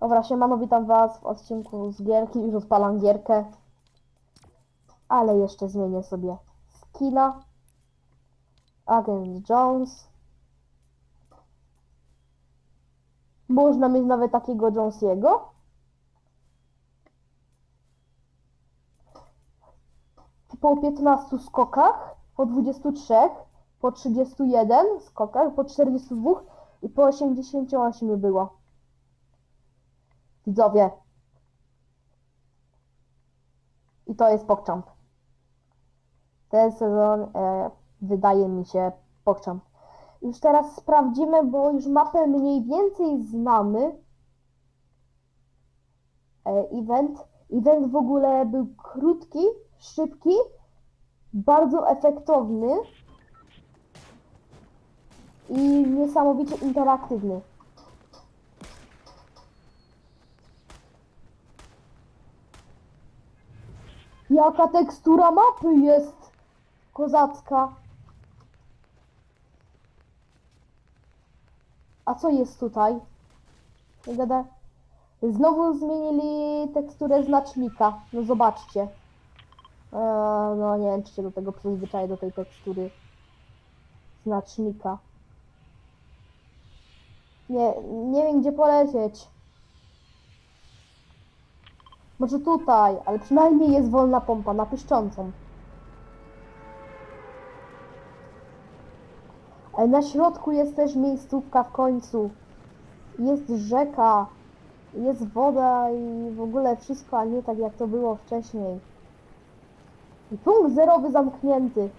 Dobra, siemano, witam was w odcinku z gierki, już odpalam gierkę. Ale jeszcze zmienię sobie skina. Agent Jones. Można mieć nawet takiego Jonesiego. Po 15 skokach, po 23, po 31 skokach, po 42 i po 88 było. Widzowie. I to jest PogChamp. Ten sezon e, wydaje mi się PogChamp. Już teraz sprawdzimy, bo już mapę mniej więcej znamy. E, event. Event w ogóle był krótki, szybki, bardzo efektowny i niesamowicie interaktywny. Jaka tekstura mapy jest kozacka. A co jest tutaj? Nie gada. Znowu zmienili teksturę znacznika. No zobaczcie. Eee, no nie wiem, czy się do tego przyzwyczaję, do tej tekstury znacznika. Nie, nie wiem gdzie polecieć. Może tutaj, ale przynajmniej jest wolna pompa na piszczącą. Ale na środku jest też miejscówka w końcu. Jest rzeka, jest woda i w ogóle wszystko, a nie tak jak to było wcześniej. I punkt zerowy zamknięty.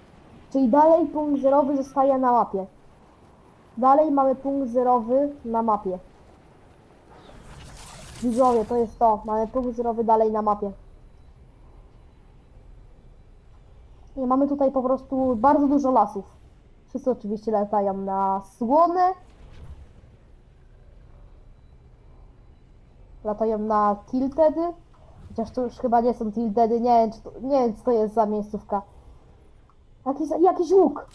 Czyli dalej punkt zerowy zostaje na mapie. Dalej mamy punkt zerowy na mapie. Widzowie, to jest to. Mamy punkt zerowy dalej na mapie. I mamy tutaj po prostu bardzo dużo lasów. Wszyscy oczywiście latają na słone. Latają na tiltedy. Chociaż to już chyba nie są tiltedy. Nie wiem, czy to, nie wiem co to jest za miejscówka. Jakiś, jakiś łuk.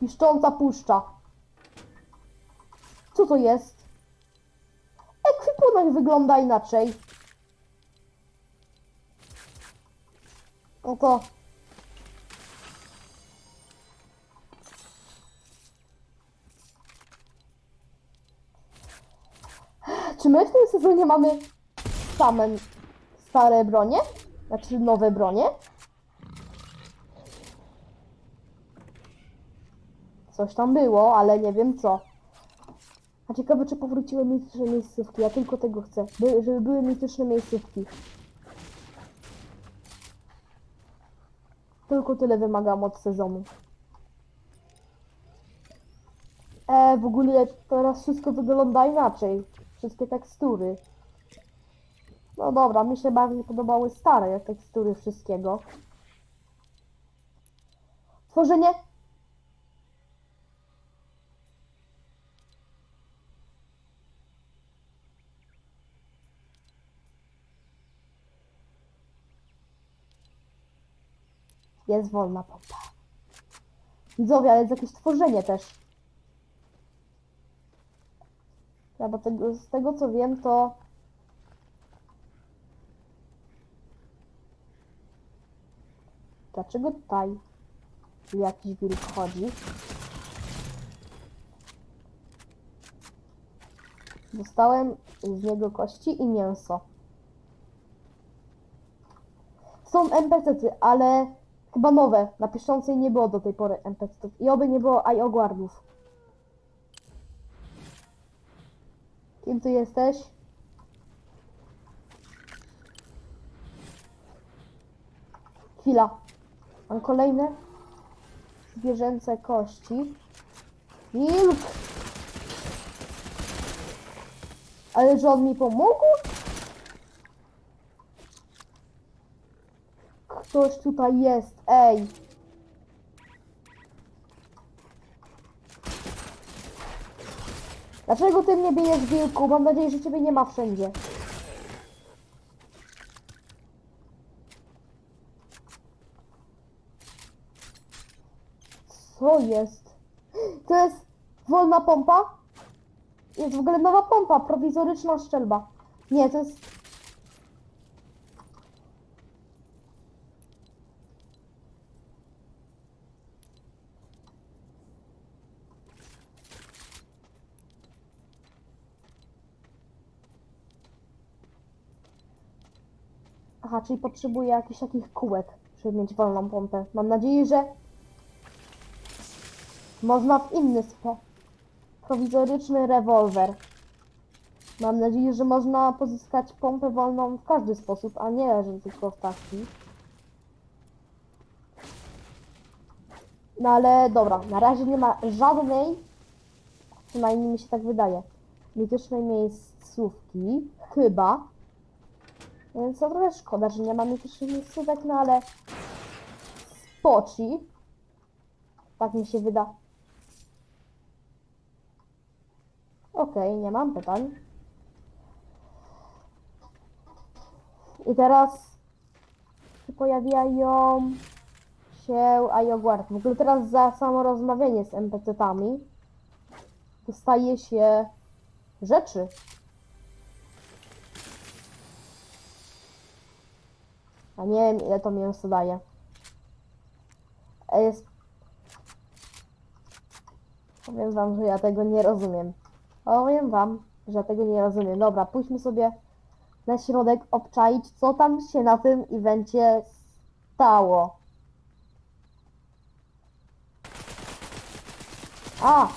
Piszcząca puszcza. Co to jest? Ekwipunek wygląda inaczej. To... Czy my w tym sezonie mamy same stare bronie? Znaczy nowe bronie? Coś tam było, ale nie wiem co. A ciekawe, czy powróciły mityczne miejscówki. Ja tylko tego chcę, by, żeby były mityczne miejscówki. Tylko tyle wymagam od sezonu. E, w ogóle teraz wszystko wygląda inaczej. Wszystkie tekstury. No dobra, mi się bardziej podobały stare tekstury wszystkiego. Tworzenie Jest wolna pompa. Widzowie, ale jest jakieś tworzenie też. Ja, bo tego, z tego co wiem, to... Dlaczego tutaj jakiś wilk chodzi? Dostałem z niego kości i mięso. Są NPC-ty, ale chyba nowe. Na piszącej nie było do tej pory NPC-ów. I oby nie było IO-guardów. Kim ty jesteś? Chwila. Mam kolejne zwierzęce kości. Wilk! Ale że on mi pomógł? Ktoś tutaj jest, ej! Dlaczego ty mnie bijesz wilku? Mam nadzieję, że ciebie nie ma wszędzie. Co jest? To jest Wolna pompa? Jest w ogóle nowa pompa, prowizoryczna szczelba. Nie, to jest... czyli potrzebuję jakichś takich kółek, żeby mieć wolną pompę. Mam nadzieję, że można w inny sposób. Prowizoryczny rewolwer. Mam nadzieję, że można pozyskać pompę wolną w każdy sposób, a nie, że tylko w taki. No ale dobra, na razie nie ma żadnej, przynajmniej mi się tak wydaje, mitycznej miejscówki, chyba. Więc to trochę szkoda, że nie ma mitycznych miejscówek, no ale spoci. Tak mi się wyda. Okej, nie mam pytań. I teraz pojawiają się Ayogward. W ogóle teraz za samo rozmawianie z NPC-tami dostaje się rzeczy. A nie wiem ile to mięso daje. Jest... Powiem wam, że ja tego nie rozumiem. Powiem wam, że tego nie rozumiem. Dobra, pójdźmy sobie na środek obczaić, co tam się na tym evencie stało. A!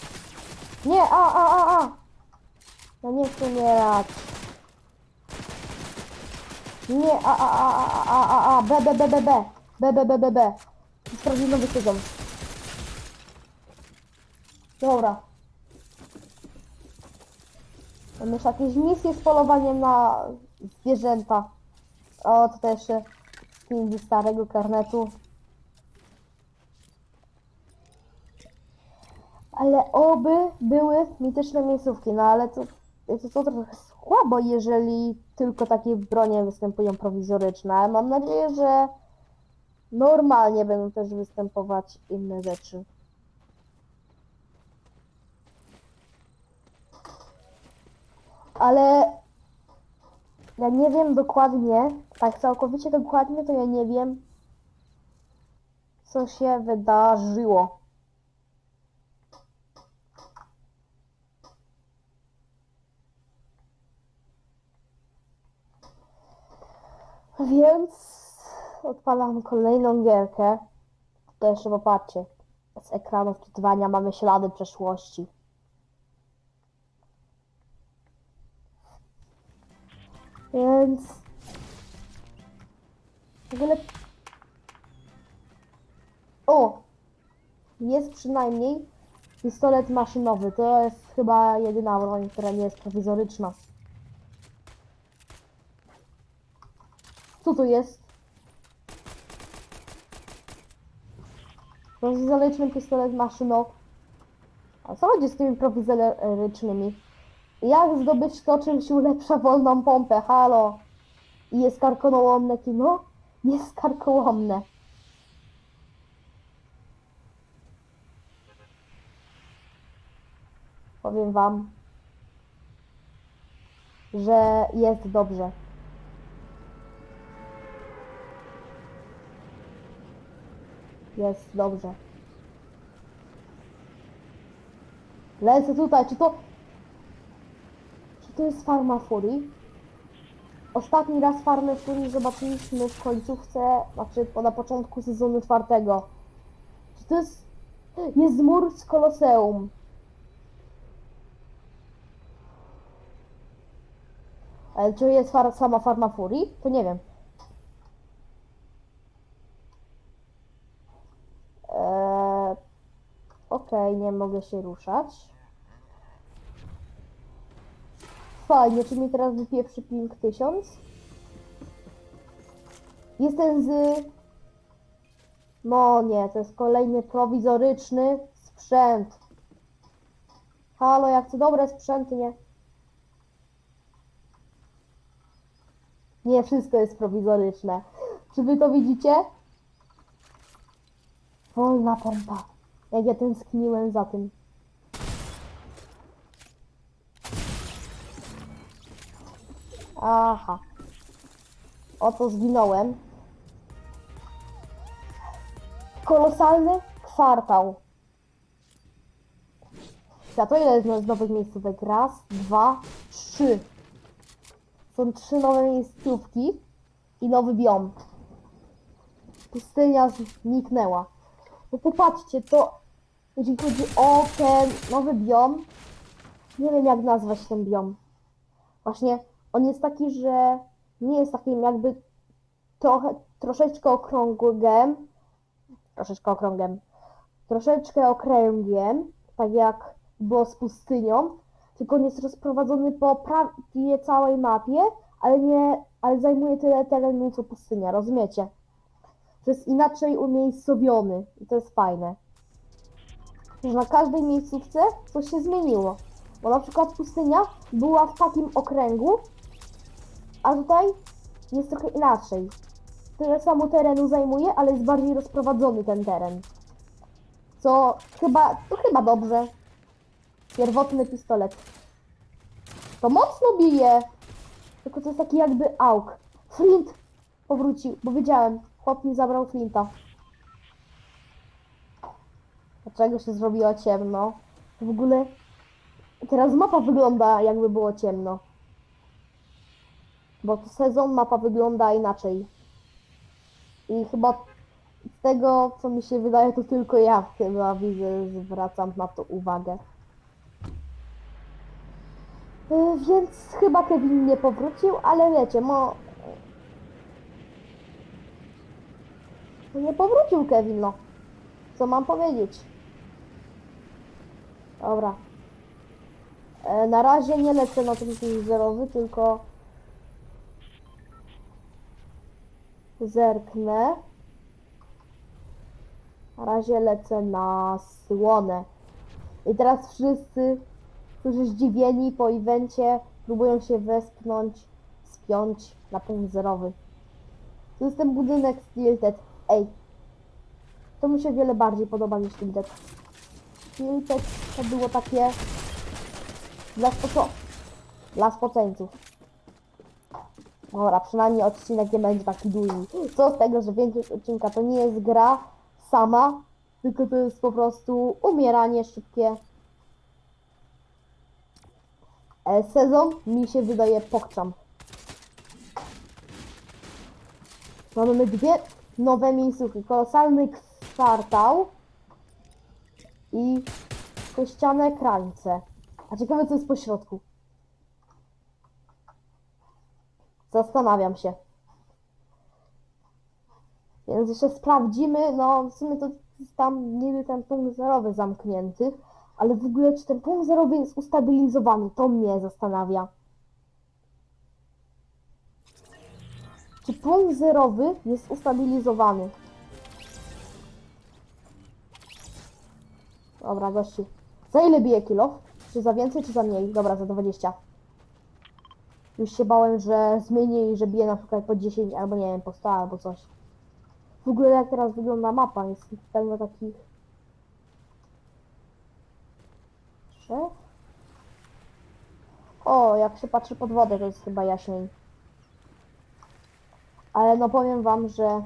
Nie, a, a, a, a! Ja nie chcę umierać. Nie, a, a, a, a, a, a, a, b, b, b, b, b, b, b, b, b, b. Sprawdzimy nowy sezon. Dobra. Mam jeszcze jakieś misje z polowaniem na zwierzęta. O, to też się skin ze starego karnetu. Ale oby były mityczne miejscówki, no ale to, to, to trochę słabo, jeżeli tylko takie bronie występują prowizoryczne. Mam nadzieję, że normalnie będą też występować inne rzeczy. Ale ja nie wiem dokładnie, tak całkowicie dokładnie to ja nie wiem, co się wydarzyło. Więc odpalam kolejną gierkę. To jeszcze popatrzcie. Z ekranu wczytywania mamy ślady przeszłości. Więc w ogóle. O! Jest przynajmniej pistolet maszynowy. To jest chyba jedyna broń, która nie jest prowizoryczna. Tu jest? Prowizoryczny pistolet maszynowy. A co chodzi z tymi prowizorycznymi? Jak zdobyć to, czym się ulepsza wolną pompę? Halo? I jest karkonołomne kino? Jest karkołomne. Powiem wam, że jest dobrze. Jest dobrze. Lecę tutaj, czy to... Czy to jest Farma Fury? Ostatni raz Farmę Fury zobaczyliśmy w końcówce, znaczy na początku sezonu czwartego. Czy to jest... Jest mur z Koloseum. Ale czy jest far, sama Farma Fury? To nie wiem. Eee, Okej, nie mogę się ruszać. Fajnie, czy mi teraz wypieprzy ping 1000? Jestem z... No nie, to jest kolejny prowizoryczny sprzęt. Halo, ja chcę dobre sprzęty, nie? Nie, wszystko jest prowizoryczne. Czy wy to widzicie? Wolna pompa. Jak ja tęskniłem za tym. Aha. Oto zginąłem. Kolosalny kwartał. Ja to ile jest nowych miejscówek? Raz, dwa, trzy. Są trzy nowe miejscówki i nowy biom. Pustynia zniknęła. No popatrzcie, to jeśli chodzi o ten nowy biom, nie wiem jak nazwać ten biom. Właśnie on jest taki, że nie jest takim jakby trochę, troszeczkę okrągłym, troszeczkę okrągłym, troszeczkę okręgiem, tak jak było z pustynią, tylko on jest rozprowadzony po prawie całej mapie, ale nie, ale zajmuje tyle terenu co pustynia, rozumiecie? To jest inaczej umiejscowiony i to jest fajne. Że na każdej miejscówce coś się zmieniło. Bo na przykład pustynia była w takim okręgu, a tutaj jest trochę inaczej. Tyle samo terenu zajmuje, ale jest bardziej rozprowadzony ten teren. Co chyba, to chyba dobrze. Pierwotny pistolet. To mocno bije. Tylko to jest taki jakby auk. Flint powrócił, bo wiedziałem, chłop mi zabrał Flinta. Dlaczego się zrobiło ciemno? W ogóle teraz mapa wygląda jakby było ciemno. Bo to sezon mapa wygląda inaczej. I chyba z tego, co mi się wydaje, to tylko ja chyba widzę, zwracam na to uwagę. Y, Więc chyba Kevin nie powrócił, ale wiecie, mo... No Nie powrócił Kevin, no. Co mam powiedzieć? Dobra. E, na razie nie lecę na ten zerowy, tylko zerknę. Na razie lecę na słonę. I teraz wszyscy, którzy zdziwieni po evencie, próbują się wespchnąć, spiąć na punkt zerowy. To jest ten budynek Tilted. Ej, to mi się wiele bardziej podoba niż Tilted. Tilted to było takie dla spoco... Dla spoceńców. Dobra, przynajmniej odcinek nie będzie taki długi. Co z tego, że większość odcinka to nie jest gra sama, tylko to jest po prostu umieranie szybkie. E, Sezon mi się wydaje pokczam. Mamy dwie nowe miejscówki. Kolosalny kwartał i kościane krańce. A ciekawe co jest po środku. Zastanawiam się. Więc jeszcze sprawdzimy, no w sumie to tam niby ten punkt zerowy zamknięty, ale w ogóle czy ten punkt zerowy jest ustabilizowany, to mnie zastanawia. Czy punkt zerowy jest ustabilizowany? Dobra, gościu. Za ile bije kilo? Czy za więcej, czy za mniej? Dobra, za 20. Już się bałem, że zmieni i że bije na przykład po 10 albo nie wiem, po 100 albo coś. W ogóle jak teraz wygląda mapa, jest pełno takich... Trzech? O, jak się patrzy pod wodę, to jest chyba jaśniej. Ale no powiem wam, że...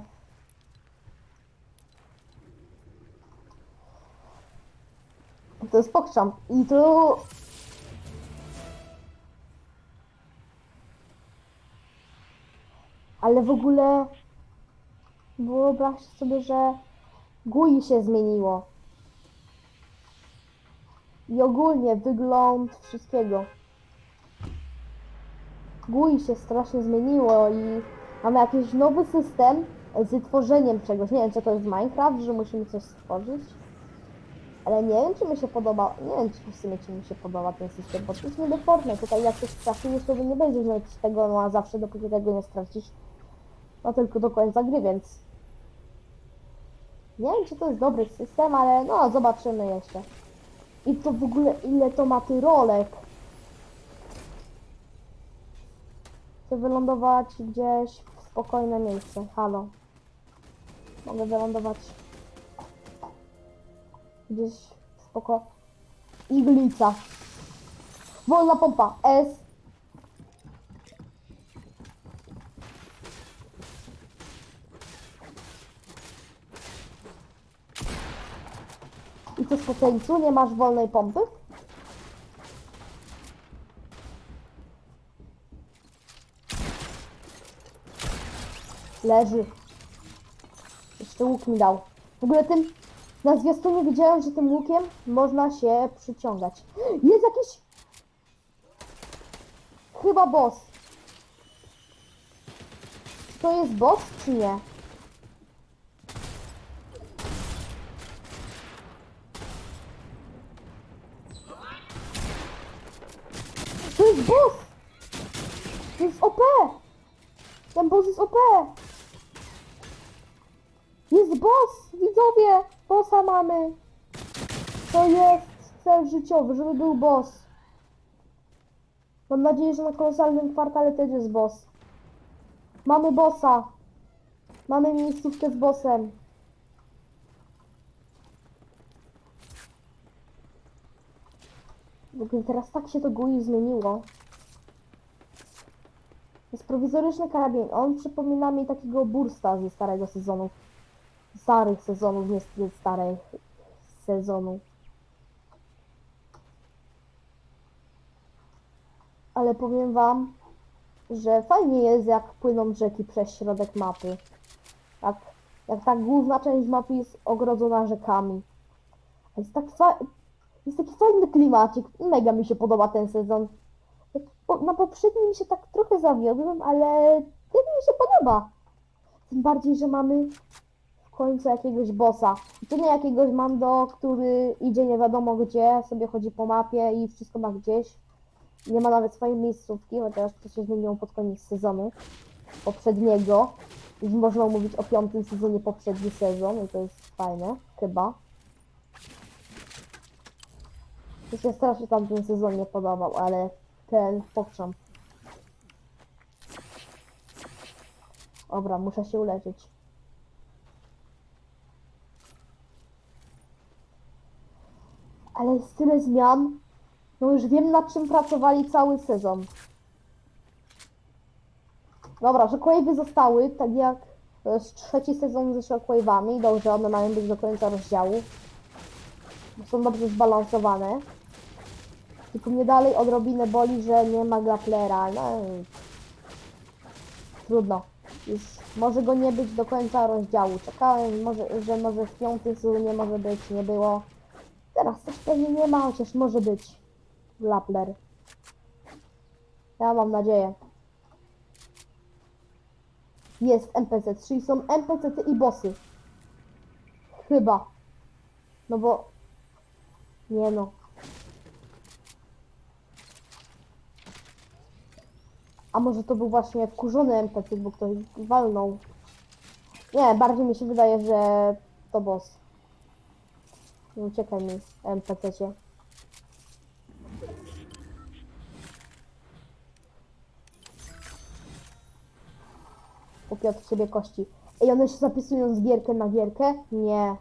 To jest pokrzam. I tu... Ale w ogóle... Wyobraźcie sobie, że GUI się zmieniło. I ogólnie wygląd wszystkiego. GUI się strasznie zmieniło i mamy jakiś nowy system z tworzeniem czegoś. Nie wiem, czy to jest Minecraft, że musimy coś stworzyć. Ale nie wiem, czy mi się podoba. Nie wiem, czy w sumie czy mi się podoba ten system, bo to jest Fortnite. Tutaj jak coś trafisz, to nie będziesz mieć tego no a zawsze, dopóki tego nie stracisz. No tylko do końca gry, więc nie wiem, czy to jest dobry system, ale no, zobaczymy jeszcze. I to w ogóle, ile to ma tyrolek. Chcę wylądować gdzieś spokojne miejsce. Halo. Mogę wylądować gdzieś spoko. Iglica. Wolna pompa. S. I co z końcu? Nie masz wolnej pompy? Leży. Jeszcze łuk mi dał. W ogóle tym na zwiastunie widziałem, że tym łukiem można się przyciągać. Jest jakiś... Chyba boss. To jest boss, czy nie? To jest boss! To jest OP! Ten boss jest OP! Jest boss! Widzowie! Bossa mamy! To jest cel życiowy, żeby był boss. Mam nadzieję, że na kolosalnym kwartale też jest boss. Mamy bossa! Mamy miejscówkę z bossem. W ogóle teraz tak się to GUI zmieniło. Jest prowizoryczny karabin. On przypomina mi takiego bursta ze starego sezonu. Starych sezonów, nie z starych sezonów. Ale powiem wam, że fajnie jest jak płyną rzeki przez środek mapy. Tak, jak ta główna część mapy jest ogrodzona rzekami. Jest tak fa- jest taki fajny klimacik. Mega mi się podoba ten sezon. Na poprzednim się tak trochę zawiodłem, ale ten mi się podoba. Tym bardziej, że mamy w końcu jakiegoś bossa. I to nie jakiegoś mando, który idzie nie wiadomo gdzie, sobie chodzi po mapie i wszystko ma gdzieś. Nie ma nawet swojej miejscówki, chociaż to się zmieniło pod koniec sezonu poprzedniego. Już można mówić o piątym sezonie poprzedni sezon i to jest fajne, chyba. Mi się strasznie tamten sezon nie podobał, ale ten pokrzam. Dobra, muszę się uleczyć. Ale jest tyle zmian. No już wiem nad czym pracowali cały sezon. Dobra, że Quave'y zostały, tak jak to jest trzeci sezon ze Shockwave'ami. Dobrze, one mają być do końca rozdziału. Są dobrze zbalansowane. Tylko mnie dalej odrobinę boli, że nie ma grapplera. No, trudno. Już może go nie być do końca rozdziału. Czekałem, może, że może w piątym sezonie może być, nie było. Teraz też pewnie nie ma, chociaż może być grappler. Ja mam nadzieję. Jest NPC, czyli są NPC i bossy. Chyba. No bo... Nie no. A może to był właśnie wkurzony NPC, bo ktoś walnął. Nie, bardziej mi się wydaje, że to boss. Nie uciekaj mi, NPC-cie. Kupię od ciebie kości. Ej, one się zapisują z gierkę na gierkę? Nie.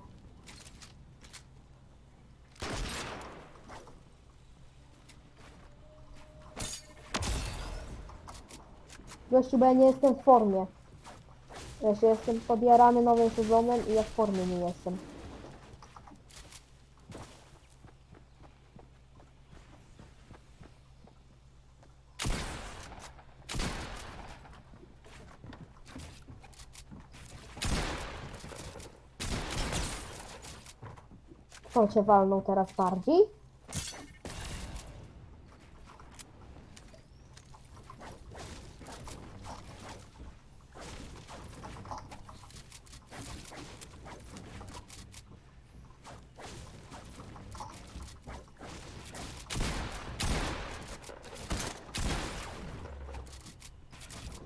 Gościu, bo ja nie jestem w formie. Ja się jestem podjarany nowym sezonem i ja w formie nie jestem. Kto cię walnął teraz bardziej?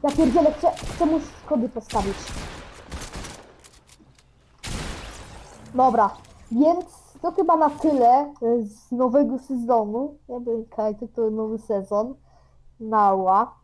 Ja pierdzielę, chcę, chcę mu postawić. Dobra, więc to chyba na tyle z nowego sezonu. Jakby Kajtek to nowy sezon. Nała.